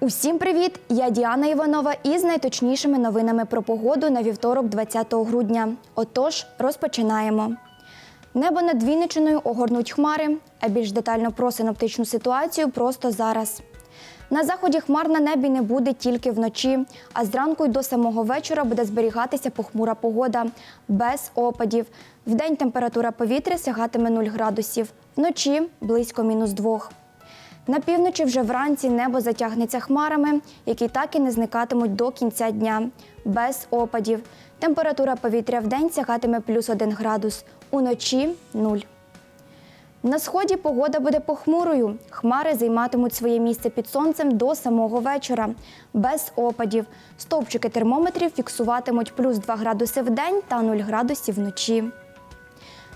Усім привіт! Я Діана Іванова із найточнішими новинами про погоду на вівторок, 20 грудня. Отож, розпочинаємо. Небо над Вінничиною огорнуть хмари, а більш детально про синоптичну ситуацію просто зараз. На заході хмар на небі не буде тільки вночі, а зранку й до самого вечора буде зберігатися похмура погода без опадів. Вдень температура повітря сягатиме 0 градусів, вночі близько мінус 2. На півночі вже вранці небо затягнеться хмарами, які так і не зникатимуть до кінця дня, без опадів. Температура повітря вдень сягатиме плюс 1 градус, уночі 0. На сході погода буде похмурою. Хмари займатимуть своє місце під сонцем до самого вечора, без опадів. Стовпчики термометрів фіксуватимуть плюс 2 градуси в день та 0 градусів вночі.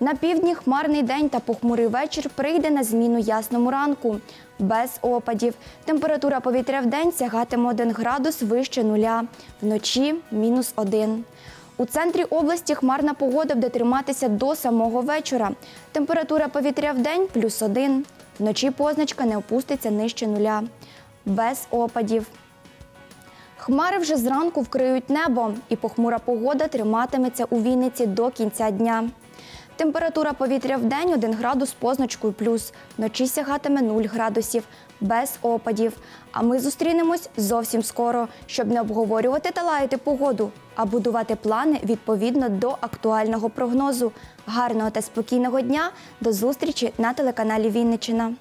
На півдні хмарний день та похмурий вечір прийде на зміну ясному ранку. Без опадів. Температура повітря в день сягатиме 1 градус вище нуля, вночі мінус 1. У центрі області хмарна погода буде триматися до самого вечора. Температура повітря в день плюс 1. Вночі позначка не опуститься нижче нуля. Без опадів. Хмари вже зранку вкриють небо, і похмура погода триматиметься у Вінниці до кінця дня. Температура повітря в день 1 градус позначкою плюс. Вночі сягатиме 0 градусів, без опадів. А ми зустрінемось зовсім скоро, щоб не обговорювати та лаяти погоду, а будувати плани відповідно до актуального прогнозу. Гарного та спокійного дня. До зустрічі на телеканалі Вінничина.